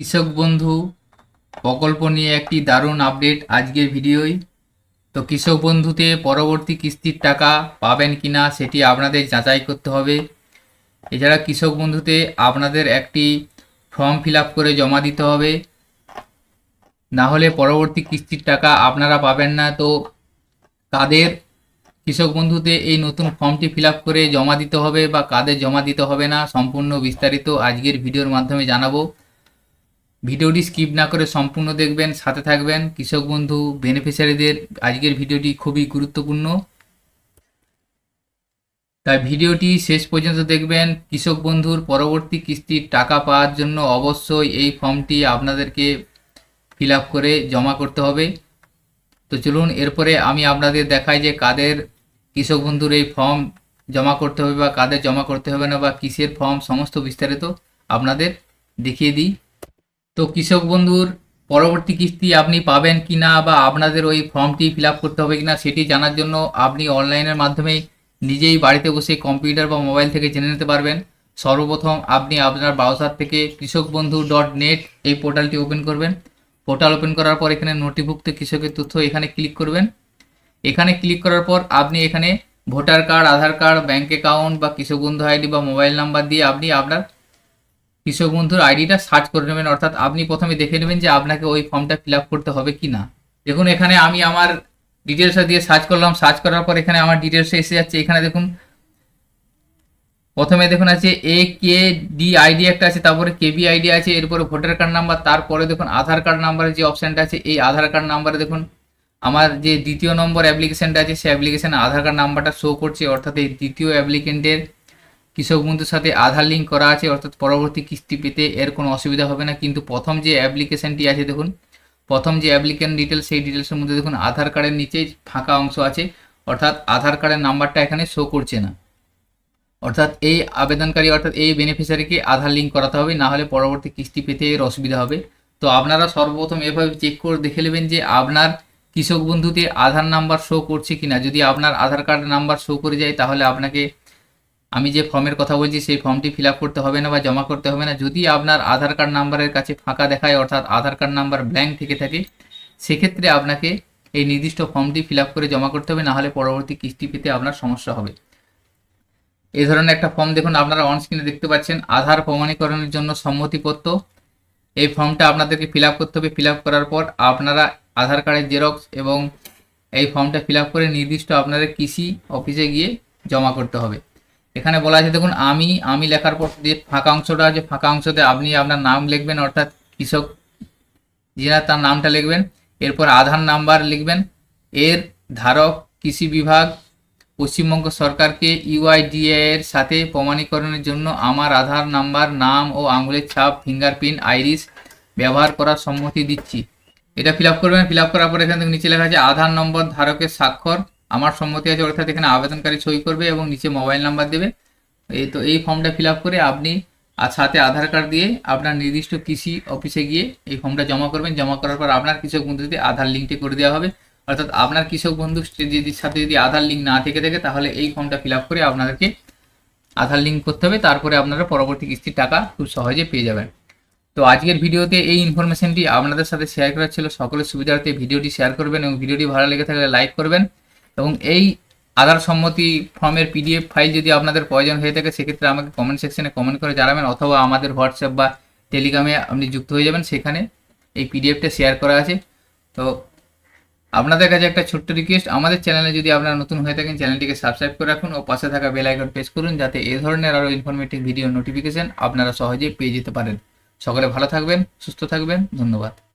কৃষক বন্ধু, প্রকল্প নিয়ে একটি দারুণ আপডেট আজকের ভিডিওয়। তো কৃষক বন্ধুতে পরবর্তী কিস্তির টাকা পাবেন কি না সেটি আপনাদের যাচাই করতে হবে। এছাড়া কৃষক বন্ধুতে আপনাদের একটি ফর্ম ফিল করে জমা দিতে হবে। না হলে পরবর্তী কিস্তির টাকা আপনারা পাবেন না। তো কাদের কৃষক বন্ধুতে এই নতুন ফর্মটি ফিল করে জমা দিতে হবে বা কাদের জমা দিতে হবে না, সম্পূর্ণ বিস্তারিত আজকের ভিডিওর মাধ্যমে জানাব। ভিডিওটি স্কিপ না করে সম্পূর্ণ দেখবেন, সাথে থাকবেন। কৃষক বন্ধু, বেনিফিশিয়ারিদের, আজকের ভিডিওটি খুবই গুরুত্বপূর্ণ। তাই ভিডিওটি শেষ পর্যন্ত দেখবেন। কৃষক বন্ধুর পরবর্তী কিস্তির টাকা পাওয়ার জন্য অবশ্যই এই ফর্মটি আপনাদেরকে ফিল করে জমা করতে হবে। তো চলুন, এরপরে আমি আপনাদের দেখাই যে কাদের কৃষক বন্ধুর এই ফর্ম জমা করতে হবে বা কাদের জমা করতে হবে না বা কিসের ফর্ম, সমস্ত বিস্তারিত আপনাদের দেখিয়ে দিই। তো কৃষক বন্ধুর পরবর্তী কিস্তি আপনি পাবেন কি না বা আপনাদের ওই ফর্মটি ফিল করতে হবে কি না সেটি জানার জন্য আপনি অনলাইনের মাধ্যমে নিজেই বাড়িতে বসে কম্পিউটার বা মোবাইল থেকে জেনে নিতে পারবেন। সর্বপ্রথম আপনি আপনার ব্রাউজার থেকে কৃষক বন্ধু ডট নেট এই পোর্টালটি ওপেন করবেন। পোর্টাল ওপেন করার পর এখানে নথিভুক্ত কৃষকের তথ্য এখানে ক্লিক করবেন। এখানে ক্লিক করার পর আপনি এখানে voter card Aadhaar card bank account বা কৃষক বন্ধু আইডি বা মোবাইল নাম্বার দিয়ে আপনি আপনার কৃষক বন্ধুর আইডিটা সার্চ করে নেবেন, অর্থাৎ আপনি প্রথমে দেখে নেবেন যে আপনাকে ওই ফর্মটা ফিল করতে হবে কি না দেখুন, এখানে আমি আমার ডিটেলসটা দিয়ে সার্চ করলাম সার্চ করার পর এখানে আমার ডিটেলসটা এসে যাচ্ছে। এখানে দেখুন, প্রথমে দেখুন আছে এ কে ডি আইডি একটা আছে, তারপরে কেবি আইডি আছে এরপরে ভোটার কার্ড নাম্বার তারপরে দেখুন আধার কার্ড নাম্বারের যে অপশানটা আছে, এই আধার কার্ড নাম্বারে দেখুন, আমার যে দ্বিতীয় নম্বর অ্যাপ্লিকেশনটা আছে, সেই অ্যাপ্লিকেশনে আধার কার্ড নাম্বারটা শো করছে, অর্থাৎ এই দ্বিতীয় অ্যাপ্লিকেন্টের কৃষক বন্ধুর সাথে আধার লিঙ্ক করা আছে, অর্থাৎ পরবর্তী কিস্তি পেতে এর কোনো অসুবিধা হবে না। কিন্তু প্রথম যে অ্যাপ্লিকেশনটি আছে দেখুন, প্রথম যে অ্যাপ্লিকেন্ট ডিটেলস সেই ডিটেলসের মধ্যে দেখুন আধার কার্ডের নিচেই ফাঁকা অংশ আছে। অর্থাৎ আধার কার্ডের নাম্বারটা এখানে শো করছে না। অর্থাৎ এই আবেদনকারী, অর্থাৎ এই বেনিফিশিয়ারিকে আধার লিঙ্ক করাতে হবে, না হলে পরবর্তী কিস্তি পেতে এর অসুবিধা হবে। তো আপনারা সর্বপ্রথম এভাবে চেক করে দেখে নেবেন যে আপনার কৃষক বন্ধুতে আধার নাম্বার শো করছে কিনা। যদি আপনার আধার কার্ড নাম্বার শো করে যায়, তাহলে আপনাকে আমি যে ফর্মের কথা বলছি, সেই ফর্মটি ফিল করতে হবে না বা জমা করতে হবে না। যদি আপনার আধার কার্ড নাম্বারের কাছে ফাঁকা দেখায়, অর্থাৎ আধার কার্ড নাম্বার ব্ল্যাঙ্ক থেকে থাকে, সেক্ষেত্রে আপনাকে এই নির্দিষ্ট ফর্মটি ফিল করে জমা করতে হবে, নাহলে পরবর্তী কিস্তি পেতে আপনার সমস্যা হবে। এই ধরনের একটা ফর্ম দেখুন, আপনারা অন স্ক্রিনে দেখতে পাচ্ছেন, আধার প্রমাণীকরণের জন্য সম্মতিপত্র। এই ফর্মটা আপনাদেরকে ফিল করতে হবে। ফিল করার পর আপনারা আধার কার্ডের জেরক্স এবং এই ফর্মটা ফিল করে নির্দিষ্ট আপনাদের কৃষি অফিসে গিয়ে জমা করতে হবে। এখানে বলা আছে, দেখুন, আমি আমি লেখার পর যে ফাঁকা অংশটা আছে, ফাঁকা অংশতে আপনি আপনার নাম লিখবেন, অর্থাৎ কৃষক যিনা তার নামটা লিখবেন, এরপর আধার নাম্বার লিখবেন, এর ধারক কৃষি বিভাগ, পশ্চিমবঙ্গ সরকারকে ইউআইডিএ এর সাথে প্রমাণীকরণের জন্য আমার আধার নাম্বার, নাম ও আঙুলের ছাপ, ফিঙ্গারপ্রিন্ট আইরিস ব্যবহার করার সম্মতি দিচ্ছি। এটা ফিল আপ করবেন, ফিল আপ করার পর এখানে নিচে লেখা আছে, আধার নম্বর ধারকের স্বাক্ষর আমার সম্মতি আছে, অর্থাৎ এখানে আবেদনকারী সই করবে এবং নিচে মোবাইল নাম্বার দেবে। এই তো, এই ফর্মটা ফিল করে আপনি আর সাথে আধার কার্ড দিয়ে আপনার নির্দিষ্ট কৃষি অফিসে গিয়ে এই ফর্মটা জমা করবেন। জমা করার পর আপনার কৃষক বন্ধুতে আধার লিঙ্কটি করে দেওয়া হবে। অর্থাৎ আপনার কৃষক বন্ধু যদি সাথে যদি আধার লিঙ্ক না থেকে থাকে, তাহলে এই ফর্মটা ফিল করে আপনাদেরকে আধার লিঙ্ক করতে হবে। তারপরে আপনারা পরবর্তী কিস্তির টাকা খুব সহজে পেয়ে যাবেন। তো আজকের ভিডিওতে এই ইনফরমেশনটি আপনাদের সাথে শেয়ার করার ছিল। সকলের সুবিধার্থে ভিডিওটি শেয়ার করবেন এবং ভিডিওটি ভালো লেগে থাকলে লাইক করবেন। এবং এই আধার সম্মতি ফর্মের পিডিএফ ফাইল যদি আপনাদের প্রয়োজন হয়ে থাকে, সেক্ষেত্রে আমাকে কমেন্ট সেকশনে কমেন্ট করে জানাবেন, অথবা আমাদের হোয়াটসঅ্যাপ বা টেলিগ্রামে আপনি যুক্ত হয়ে যাবেন, সেখানে এই পিডিএফটা শেয়ার করা আছে। তো আপনাদের কাছে একটা ছোট্ট রিকোয়েস্ট আমাদের চ্যানেলে যদি আপনারা নতুন হয়ে থাকেন চ্যানেলটিকে সাবস্ক্রাইব করে রাখুন ও পাশে থাকা বেল আইকন প্রেস করুন, যাতে এ ধরনের আরও ইনফরমেটিভ ভিডিও নোটিফিকেশন আপনারা সহজেই পেয়ে যেতে পারেন। সকলে ভালো থাকবেন, সুস্থ থাকবেন, ধন্যবাদ।